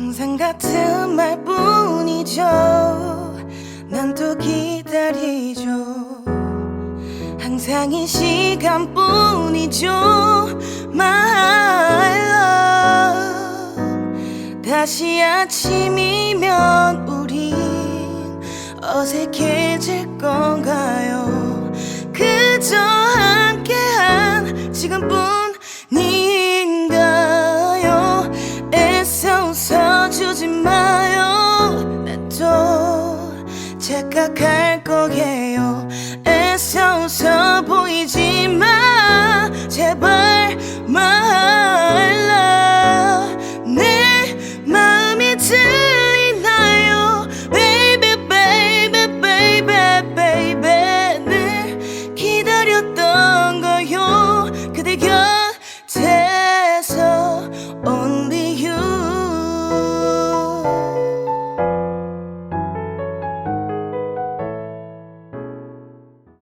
항상 같은 말뿐이죠. 난 또 기다리죠. 항상 이 시간뿐이죠. My love. 다시 아침이면 우린 어색해질 건가요 주지 마요. 난 또 착각할 거예요.